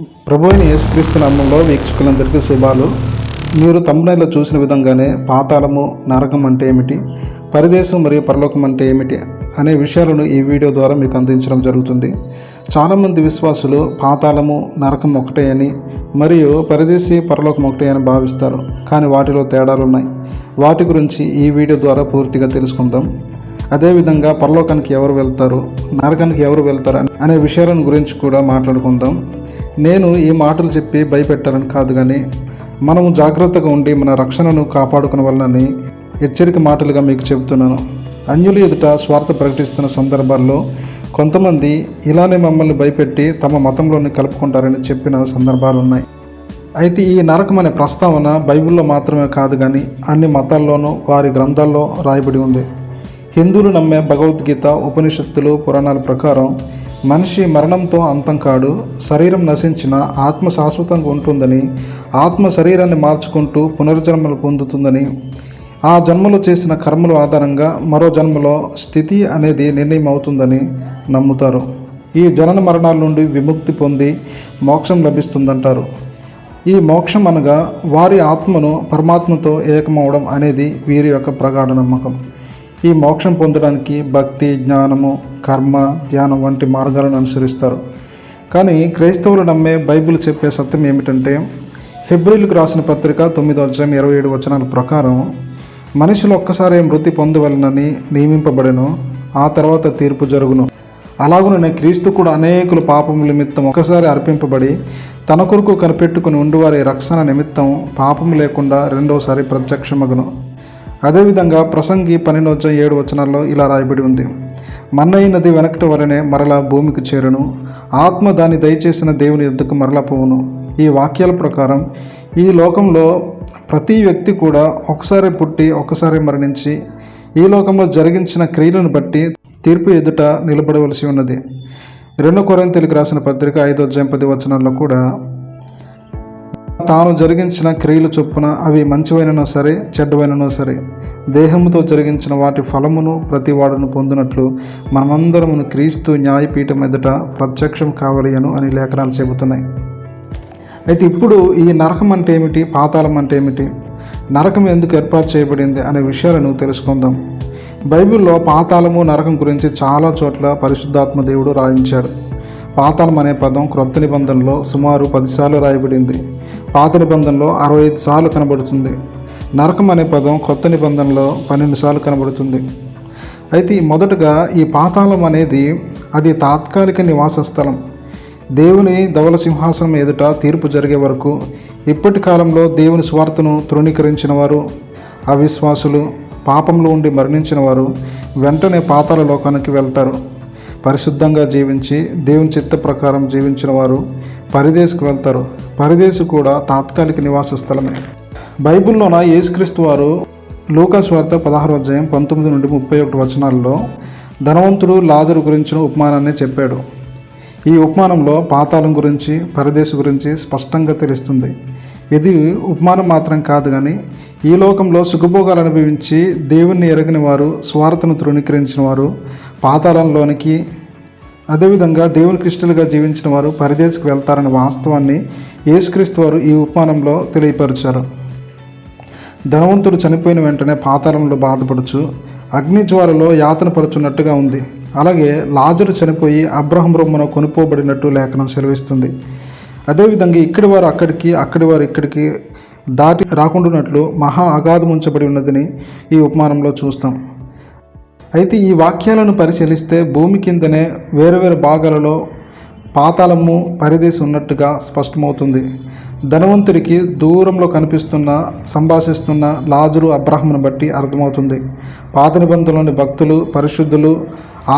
ప్రభు అయిన యేసుక్రీస్తు నామంలో వీక్షకులందరికీ శుభాలు. మీరు తమ్ముడైలో చూసిన విధంగానే పాతాళము నరకం అంటే ఏమిటి? పరిదేశం మరియు పరలోకం అంటే ఏమిటి? అనే విషయాలను ఈ వీడియో ద్వారా మీకు అందించడం జరుగుతుంది. చాలామంది విశ్వాసులు పాతాళము నరకం ఒకటే అని మరియు పరిదేశి పరలోకం ఒకటే అని భావిస్తారు. కానీ వాటిలో తేడాలు ఉన్నాయి. వాటి గురించి ఈ వీడియో ద్వారా పూర్తిగా తెలుసుకుందాం. అదేవిధంగా పరలోకానికి ఎవరు వెళ్తారు నరకానికి ఎవరు వెళ్తారు అనే విషయాలను గురించి కూడా మాట్లాడుకుందాం. నేను ఈ మాటలు చెప్పి భయపెట్టాలని కాదు కానీ మనము జాగ్రత్తగా ఉండి మన రక్షణను కాపాడుకున్న వలనని హెచ్చరిక మాటలుగా మీకు చెబుతున్నాను. అన్యులు ఎదుట స్వార్థ ప్రకటిస్తున్న సందర్భాల్లో కొంతమంది ఇలానే మమ్మల్ని భయపెట్టి తమ మతంలోని కలుపుకుంటారని చెప్పిన సందర్భాలు ఉన్నాయి అయితే ఈ నరకం అనే ప్రస్తావన బైబిల్లో మాత్రమే కాదు కానీ అన్ని మతాల్లోనూ వారి గ్రంథాల్లో రాయబడి ఉంది. హిందువులు నమ్మే భగవద్గీత ఉపనిషత్తులు పురాణాల ప్రకారం మనిషి మరణంతో అంతం కాడు శరీరం నశించిన ఆత్మ శాశ్వతంగా ఉంటుందని ఆత్మ శరీరాన్ని మార్చుకుంటూ పునర్జన్మలు పొందుతుందని. ఆ జన్మలో చేసిన కర్మల ఆధారంగా మరో జన్మలో స్థితి అనేది నిర్ణయం అవుతుందని నమ్ముతారు. ఈ జనన మరణాల నుండి విముక్తి పొంది మోక్షం లభిస్తుందంటారు. ఈ మోక్షం అనగా వారి ఆత్మను పరమాత్మతో ఏకమవడం అనేది వీరి యొక్క ప్రగాఢ నమ్మకం. ఈ మోక్షం పొందడానికి భక్తి జ్ఞానము కర్మ ధ్యానం వంటి మార్గాలను అనుసరిస్తారు. కానీ క్రైస్తవులు నమ్మే బైబిల్ చెప్పే సత్యం ఏమిటంటే హెబ్రిల్కి రాసిన పత్రిక తొమ్మిదో అధ్యాయం ఇరవై ఏడు వచనాల ప్రకారం మనుషులు ఒక్కసారి మృతి పొందవలనని నియమింపబడను ఆ తర్వాత తీర్పు జరుగును. అలాగుననే క్రీస్తు కూడా అనేకులు పాపముల నిమిత్తం ఒకసారి అర్పింపబడి తన కొరకు కనిపెట్టుకుని ఉండువారి రక్షణ నిమిత్తం పాపము లేకుండా రెండోసారి ప్రత్యక్షమగును. అదేవిధంగా ప్రసంగి పన్నెండు ఏడు వచనాల్లో ఇలా రాయబడి ఉంది. మన్నయి నది వెనకటి వలనే మరలా భూమికి చేరును. ఆత్మ దాన్ని దయచేసిన దేవుని ఎద్దుకు మరలా పోవును. ఈ వాక్యాల ప్రకారం ఈ లోకంలో ప్రతి వ్యక్తి కూడా ఒకసారి పుట్టి ఒకసారి మరణించి ఈ లోకంలో జరిగించిన క్రియలను బట్టి తీర్పు ఎదుట నిలబడవలసి ఉన్నది. రెండో కొరింతలకు రాసిన పత్రిక ఐదో జయం పది వచనాల్లో కూడా తాను జరిగించిన క్రియలు చొప్పున అవి మంచివైనను సరే చెడ్డవైనను సరే దేహముతో జరిగించిన వాటి ఫలమును ప్రతి వాడును పొందినట్లు మనమందరమును క్రీస్తు న్యాయపీఠం ఎదుట ప్రత్యక్షం కావలియను అని లేఖనాలు చెబుతున్నాయి. అయితే ఇప్పుడు ఈ నరకం అంటే ఏమిటి? పాతాళం అంటే ఏమిటి? నరకం ఎందుకు ఏర్పాటు చేయబడింది అనే విషయాలను తెలుసుకుందాం. బైబిల్లో పాతాళము నరకం గురించి చాలా చోట్ల పరిశుద్ధాత్మ దేవుడు రాయించాడు. పాతాళం అనే పదం క్రొత్త నిబంధనలో సుమారు పదిసార్లు రాయబడింది. పాత నిబంధనలో అరవై ఐదు సార్లు కనబడుతుంది. నరకం అనే పదం కొత్త నిబంధనలో పన్నెండు సార్లు కనబడుతుంది. అయితే మొదటగా ఈ పాతాళం అనేది అది తాత్కాలిక నివాస స్థలం. దేవుని ధవల సింహాసనం ఎదుట తీర్పు జరిగే వరకు ఇప్పటి కాలంలో దేవుని స్వార్థను తృణీకరించిన వారు అవిశ్వాసులు పాపంలో ఉండి మరణించిన వారు వెంటనే పాతాల లోకానికి వెళ్తారు. పరిశుద్ధంగా జీవించి దేవుని చిత్త ప్రకారం జీవించిన వారు పరిదేశకు వెళ్తారు. పరిదేశు కూడా తాత్కాలిక నివాస స్థలమే. బైబిల్లోన యేసుక్రీస్తు వారు లూకాస్ వార్త పదహారు అధ్యాయం పంతొమ్మిది నుండి ముప్పై ఒకటి వచనాల్లో ధనవంతుడు లాజరు గురించిన ఉపమానాన్ని చెప్పాడు. ఈ ఉపమానంలో పాతాళం గురించి పరదేశు గురించి స్పష్టంగా తెలుస్తుంది. ఇది ఉపమానం మాత్రం కాదు కానీ ఈ లోకంలో సుఖభోగాలు అనుభవించి దేవుణ్ణి ఎరగని వారు స్వార్థను తృణీకరించిన వారు పాతాళంలోనికి అదేవిధంగా దేవుని క్రిస్టులుగా జీవించిన వారు పరిదేశకు వెళ్తారనే వాస్తవాన్ని యేసుక్రీస్తు వారు ఈ ఉపమానంలో తెలియపరిచారు. ధనవంతుడు చనిపోయిన వెంటనే పాతాళంలో బాధపడుచు అగ్ని జ్వాలలో యాతన పరుచున్నట్టుగా ఉంది. అలాగే లాజరు చనిపోయి అబ్రహం రొమ్మను కొనుపోబడినట్టు లేఖనం సెలవిస్తుంది. అదేవిధంగా ఇక్కడి వారు అక్కడికి అక్కడి వారు ఇక్కడికి దాటి రాకుండానట్లు మహా అగాధం ఉంచబడి ఉన్నదని ఈ ఉపమానంలో చూస్తాం. అయితే ఈ వాక్యాలను పరిశీలిస్తే భూమి కిందనే వేరువేరు భాగాలలో పాతాళము పరిదేశి ఉన్నట్టుగా స్పష్టమవుతుంది. ధనవంతుడికి దూరంలో కనిపిస్తున్న సంభాషిస్తున్న లాజరు అబ్రహమును బట్టి అర్థమవుతుంది. పాత నిబంధనలోని భక్తులు పరిశుద్ధులు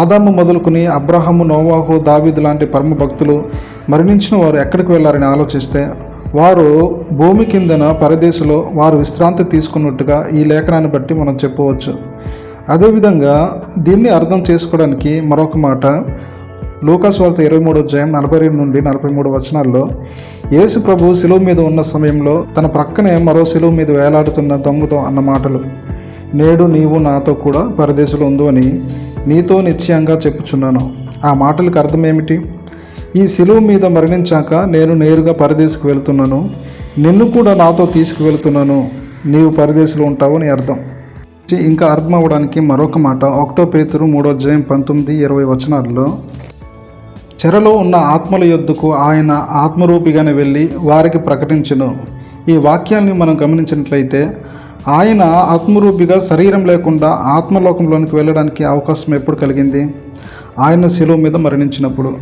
ఆదాము మొదలుకుని అబ్రహము నోవాహు దావీదు లాంటి పరమ భక్తులు మరణించిన వారు ఎక్కడికి వెళ్ళారని ఆలోచిస్తే వారు భూమి కిందన పరదేశంలో వారు విశ్రాంతి తీసుకున్నట్టుగా ఈ లేఖనాన్ని బట్టి మనం చెప్పవచ్చు. అదేవిధంగా దీన్ని అర్థం చేసుకోవడానికి మరొక మాట. లూకాస్ వార్త ఇరవై మూడు అధ్యాయం నలభై రెండు నుండి నలభై మూడు వచనాల్లో యేసు ప్రభు శిలువ మీద ఉన్న సమయంలో తన ప్రక్కనే మరో శిలువ మీద వేలాడుతున్న దొంగతో అన్న మాటలు. నేడు నీవు నాతో కూడా పరదేశంలో ఉందని నీతో నిశ్చయంగా చెప్పుచున్నాను. ఆ మాటలకు అర్థం ఏమిటి? ఈ శిలువ మీద మరణించాక నేను నేరుగా పరదేశకు వెళ్తున్నాను. నిన్ను కూడా నాతో తీసుకువెళ్తున్నాను. నీవు పరదేశంలో ఉంటావు అని అర్థం. ఇంకా అర్థం అవ్వడానికి మరొక మాట. ఒకటో పేతురు మూడో అధ్యాయం పంతొమ్మిది ఇరవై వచనాల్లో చెరలో ఉన్న ఆత్మల యొద్దకు ఆయన ఆత్మరూపిగానే వెళ్ళి వారికి ప్రకటించను. ఈ వాక్యాన్ని మనం గమనించినట్లయితే ఆయన ఆత్మరూపిగా శరీరం లేకుండా ఆత్మలోకంలోనికి వెళ్ళడానికి అవకాశం ఎప్పుడు కలిగింది? ఆయన శిలువ మీద మరణించినప్పుడు.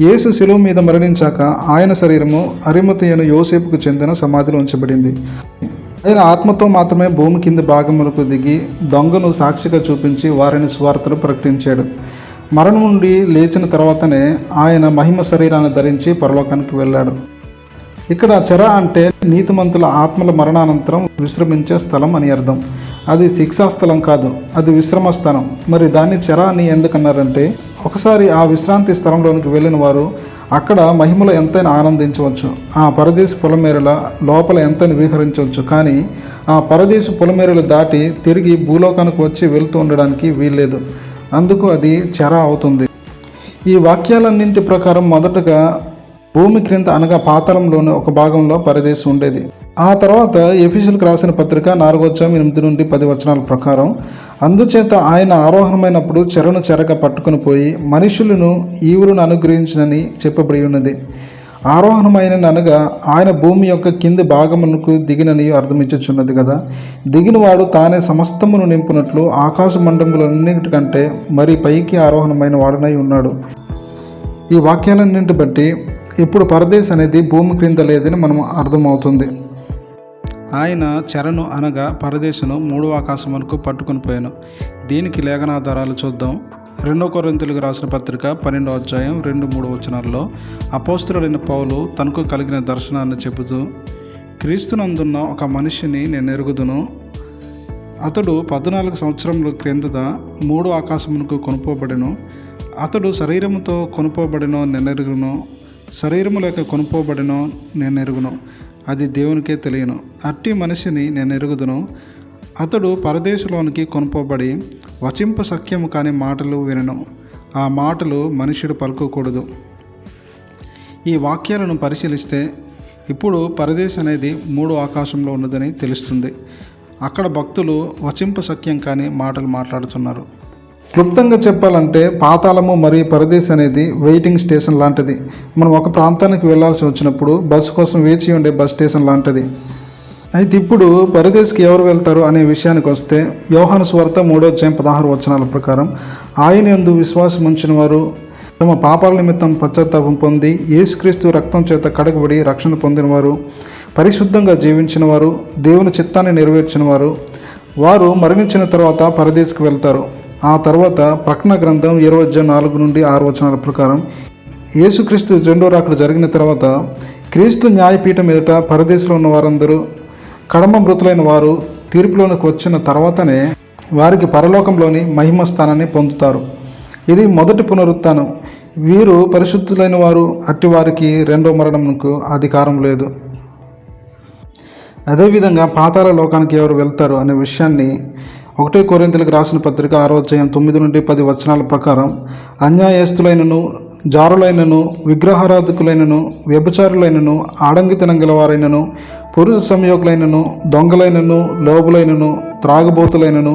యేసు శిలువ మీద మరణించాక ఆయన శరీరము అరిమతి అని యోసేపుకు చెందిన సమాధిలో ఉంచబడింది. ఆయన ఆత్మతో మాత్రమే భూమి కింద భాగములకు దిగి దొంగను సాక్షిగా చూపించి వారిని స్వార్థలు ప్రకటించాడు. మరణం నుండి లేచిన తర్వాతనే ఆయన మహిమ శరీరాన్ని ధరించి పరలోకానికి వెళ్ళాడు. ఇక్కడ చెర అంటే నీతిమంతుల ఆత్మల మరణానంతరం విశ్రమించే స్థలం అని అర్థం. అది శిక్షాస్థలం కాదు అది విశ్రమ స్థలం మరి దాన్ని చెర అని ఎందుకన్నారంటే ఒకసారి ఆ విశ్రాంతి స్థలంలోనికి వెళ్ళిన వారు అక్కడ మహిమలో ఎంతైనా ఆనందించవచ్చు. ఆ పరదేశ పొలమేరల లోపల ఎంతైనా విహరించవచ్చు. కానీ ఆ పరదేశ పొలమేరలు దాటి తిరిగి భూలోకానికి వచ్చి వెళ్తూ ఉండడానికి వీల్లేదు. అందుకు అది చెర అవుతుంది. ఈ వాక్యాలన్నింటి ప్రకారం మొదటగా భూమి క్రింద అనగా పాతాళంలోని ఒక భాగంలో పరదేశం ఉండేది. ఆ తర్వాత ఎఫీసులకు రాసిన పత్రిక నాలుగోత్సవం ఎనిమిది నుండి పది వచనాల ప్రకారం అందుచేత ఆయన ఆరోహణమైనప్పుడు చెరను చెరక పట్టుకుని పోయి మనుషులను ఈవులను అనుగ్రహించినని చెప్పబడి ఉన్నది. ఆరోహణమైన అనగా ఆయన భూమి యొక్క కింది భాగమునకు దిగినని అర్థమిచ్చుచున్నది కదా. దిగినవాడు తానే సమస్తమును నింపునట్లు ఆకాశ మండములన్నిటికంటే మరి పైకి ఆరోహణమైన వాడనై ఉన్నాడు. ఈ వాక్యాలన్నింటి బట్టి ఇప్పుడు పరదేశ్ అనేది భూమి క్రింద లేదని మనం అర్థమవుతుంది. ఆయన చెరను అనగా పరదేశను మూడో ఆకాశం వరకు పట్టుకొని పోయాను. దీనికి లేఖనాధారాలు చూద్దాం. రెండో కొరింతలకు రాసిన పత్రిక పన్నెండో అధ్యాయం రెండు మూడు వచనాల్లో అపోస్తుడైన పౌలు తనకు కలిగిన దర్శనాన్ని చెబుతూ క్రీస్తునందున్న ఒక మనిషిని నేను ఎరుగుదును. అతడు పద్నాలుగు సంవత్సరముల క్రిందట మూడు ఆకాశమునకు కొనుపోబడెను. అతడు శరీరముతో కొనుపోబడినో నేనెరుగును శరీరము లేక కొనుపోబడినో నేను ఎరుగును. అది దేవునికే తెలియను. అట్టి మనిషిని నేను ఎరుగుదును. అతడు పరదేశంలోనికి కొనుపోబడి వచింప సఖ్యము కాని మాటలు వినను. ఆ మాటలు మనుషుడు పలుకోకూడదు. ఈ వాక్యాలను పరిశీలిస్తే ఇప్పుడు పరదేశం అనేది మూడు ఆకాశంలో ఉన్నదని తెలుస్తుంది. అక్కడ భక్తులు వచింప సఖ్యం కాని మాటలు మాట్లాడుతున్నారు. క్లుప్తంగా చెప్పాలంటే పాతాళము మరియు పరదేశ్ అనేది వెయిటింగ్ స్టేషన్ లాంటిది. మనం ఒక ప్రాంతానికి వెళ్ళాల్సి వచ్చినప్పుడు బస్సు కోసం వేచి ఉండే బస్ స్టేషన్ లాంటిది. అయితే ఇప్పుడు పరదేశ్కి ఎవరు వెళ్తారు అనే విషయానికి వస్తే యోహాను స్వార్త మూడో అధ్యాయం పదహారు వచనాల ప్రకారం ఆయన ఎందు విశ్వాసం ఉంచిన వారు తమ పాపాల నిమిత్తం పశ్చాత్తాపం పొంది యేసుక్రీస్తు రక్తం చేత కడగబడి రక్షణ పొందిన వారు పరిశుద్ధంగా జీవించిన వారు దేవుని చిత్తాన్ని నెరవేర్చిన వారు వారు మరణించిన తర్వాత పరదేశ్కి వెళ్తారు. ఆ తర్వాత ప్రకటన గ్రంథం ఇరవై అధ్యాయం నాలుగు నుండి ఆరు వచనాల ప్రకారం యేసుక్రీస్తు రెండో రాకలు జరిగిన తర్వాత క్రీస్తు న్యాయపీఠం ఎదుట పరదేశంలో ఉన్న వారందరూ కడమ మృతులైన వారు తీర్పులోనికి వచ్చిన తర్వాతనే వారికి పరలోకంలోని మహిమ స్థానాన్ని పొందుతారు. ఇది మొదటి పునరుత్థానం. వీరు పరిశుద్ధులైన వారు అట్టి వారికి రెండో మరణంకు అధికారం లేదు. అదేవిధంగా పాతాల లోకానికి ఎవరు వెళ్తారు అనే విషయాన్ని ఒకటే కోరింతలకు రాసిన పత్రిక ఆరో అధ్యాయం తొమ్మిది నుండి పది వచనాల ప్రకారం అన్యాయస్తులైనను జారులైనను విగ్రహారాధకులైనను వ్యభిచారులైనను ఆడంగితనం గలవారైనను పురుష సంయోగులైనను దొంగలైనను లోబులైనను త్రాగబోతులైనను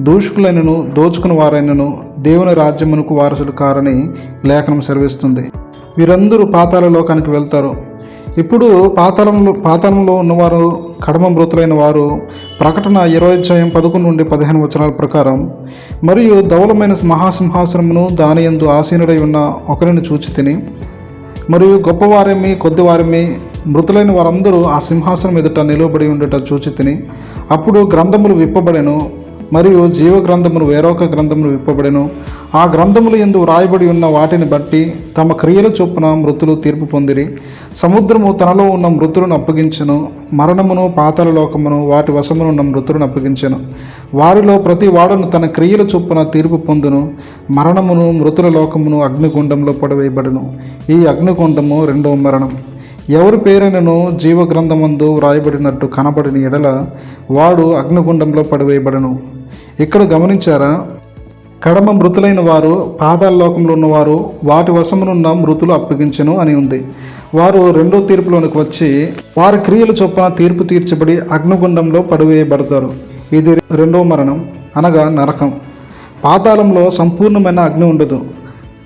దూషకులైనను దోచుకుని వారైనను దేవుని రాజ్యమునకు వారసులు కారని లేఖనం సెలవిస్తుంది. వీరందరూ పాతాల లోకానికి వెళ్తారు. ఇప్పుడు పాతాళంలో పాతాళంలో ఉన్నవారు కడమ మృతులైన వారు ప్రకటన ఇరవై అధ్యాయం పదకొండు నుండి పదిహేను వచనాల ప్రకారం మరియు ధవలమైన మహాసింహాసనమును దాని యందు ఆసీనుడై ఉన్న ఒకరిని చూచి తిని మరియు గొప్పవారేమి కొద్దివారేమి మృతులైన వారందరూ ఆ సింహాసనం ఎదుట నిలువబడి ఉండట చూచి తిని అప్పుడు గ్రంథములు విప్పబడెను మరియు జీవ గ్రంథమును వేరొక గ్రంథమును విప్పబడెను ఆ గ్రంథములు ఎందు వ్రాయబడి ఉన్న వాటిని బట్టి తమ క్రియల చొప్పున మృతులు తీర్పు పొందిరి. సముద్రము తనలో ఉన్న మృతులను అప్పగించను. మరణమును పాతాల లోకమును వాటి వశమును ఉన్న మృతులను అప్పగించను. వారిలో ప్రతి వాడును తన క్రియల చొప్పున తీర్పు పొందును. మరణమును మృతుల లోకమును అగ్నిగుండంలో పడవేయబడును. ఈ అగ్నిగుండము రెండవ మరణం. ఎవరి పేరైనను జీవగ్రంథమందు వ్రాయబడినట్టు కనబడిన ఎడల వాడు అగ్నిగుండంలో పడివేయబడను. ఇక్కడ గమనించారా? కడమ మృతులైన వారు పాదాల లోకంలో ఉన్నవారు వాటి వశమునున్న మృతులు అప్పగించెను అని ఉంది. వారు రెండో తీర్పులోనికి వచ్చి వారి క్రియలు చొప్పున తీర్పు తీర్చబడి అగ్నిగుండంలో పడివేయబడతారు. ఇది రెండో మరణం అనగా నరకం. పాతాళంలో సంపూర్ణమైన అగ్ని ఉండదు.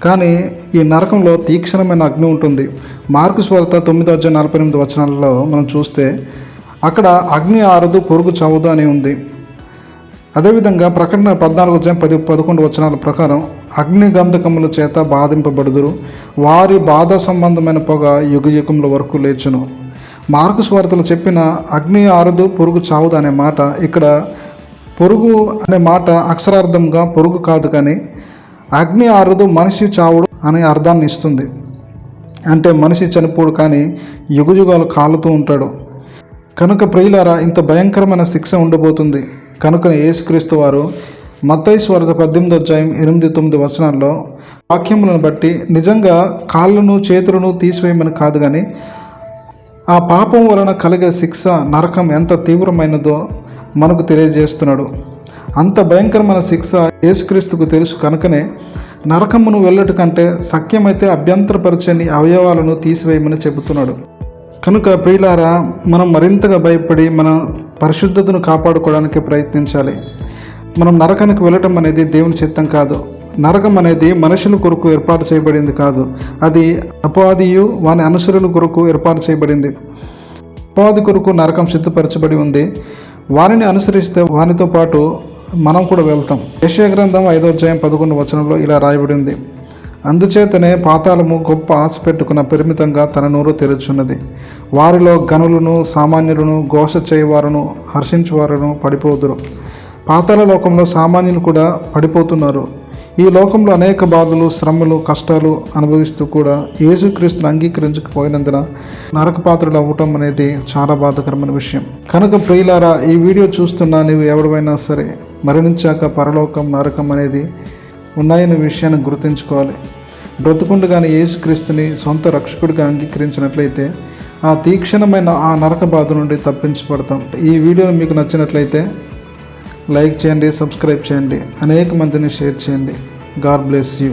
కానీ ఈ నరకంలో తీక్షణమైన అగ్ని ఉంటుంది. మార్కు స్వార్త తొమ్మిది వచ్చే నలభై ఎనిమిది వచనాలలో మనం చూస్తే అక్కడ అగ్ని ఆరదు పొరుగు చావదు అని ఉంది. అదేవిధంగా ప్రకటన పద్నాలుగు వచ్చిన పది పదకొండు వచనాల ప్రకారం అగ్ని గంధకముల చేత బాధింపబడుదురు. వారి బాధ సంబంధమైన పొగ యుగ యుగముల వరకు లేచును. మార్కు స్వార్థలు చెప్పిన అగ్ని ఆరదు పొరుగు చావదు అనే మాట ఇక్కడ పొరుగు అనే మాట అక్షరార్థంగా పొరుగు కాదు కానీ అగ్ని ఆరదు మనిషి చావుడు అనే అర్థాన్ని ఇస్తుంది. అంటే మనిషి చనిపోడు కానీ యుగయుగాలు కాలుతూ ఉంటాడు. కనుక ప్రియులారా ఇంత భయంకరమైన శిక్ష ఉండబోతుంది. కనుక యేసుక్రీస్తు వారు మత్తయి స్వార్థ పద్దెనిమిది అధ్యాయం ఎనిమిది తొమ్మిది వచనాల్లో వాక్యములను బట్టి నిజంగా కాళ్ళను చేతులను తీసివేయమని కాదు కానీ ఆ పాపం వలన కలిగే శిక్ష నరకం ఎంత తీవ్రమైనదో మనకు తెలియజేస్తున్నాడు. అంత భయంకరమైన శిక్ష యేసుక్రీస్తుకు తెలుసు కనుకనే నరకమును వెళ్ళట కంటే సఖ్యమైతే అభ్యంతరపరచని అవయవాలను తీసివేయమని చెబుతున్నాడు. కనుక ప్రియులారా మనం మరింతగా భయపడి మన పరిశుద్ధతను కాపాడుకోవడానికి ప్రయత్నించాలి. మనం నరకానికి వెళ్ళటం అనేది దేవుని చిత్తం కాదు. నరకం అనేది మనుషుల కొరకు ఏర్పాటు చేయబడింది కాదు. అది అపవాదియు వాని అనుసరుల కొరకు ఏర్పాటు చేయబడింది. అపవాది కొరకు నరకం సిద్ధపరచబడి ఉంది. వారిని అనుసరిస్తే వానితో పాటు మనం కూడా వెళ్తాం. యశయ గ్రంథం ఐదో అధ్యాయం పదకొండు వచనంలో ఇలా రాయబడింది. అందుచేతనే పాతాళము గొప్ప ఆశ పెట్టుకున్న పరిమితంగా తన నోరు తెరుచున్నది. వారిలో గనులను సామాన్యులను ఘోష చేయవారును హర్షించేవారును పడిపోదురు. పాతాళ లోకంలో సామాన్యులు కూడా పడిపోతున్నారు. ఈ లోకంలో అనేక బాధలు శ్రమలు కష్టాలు అనుభవిస్తూ కూడా యేసుక్రీస్తును అంగీకరించకపోయినందున నరకపాత్రలు అవ్వటం అనేది చాలా బాధకరమైన విషయం. కనుక ప్రియులారా ఈ వీడియో చూస్తున్నా నీవు ఎవడమైనా సరే మరణించాక పరలోకం నరకం అనేది ఉన్నాయనే విషయాన్ని గుర్తుంచుకోవాలి. బ్రతుకుండగానే యేసుక్రీస్తుని సొంత రక్షకుడిగా అంగీకరించినట్లయితే ఆ తీక్షణమైన ఆ నరక బాధ నుండి తప్పించబడతాం. ఈ వీడియోని మీకు నచ్చినట్లయితే లైక్ చేయండి సబ్స్క్రైబ్ చేయండి అనేక మందిని షేర్ చేయండి. God bless you.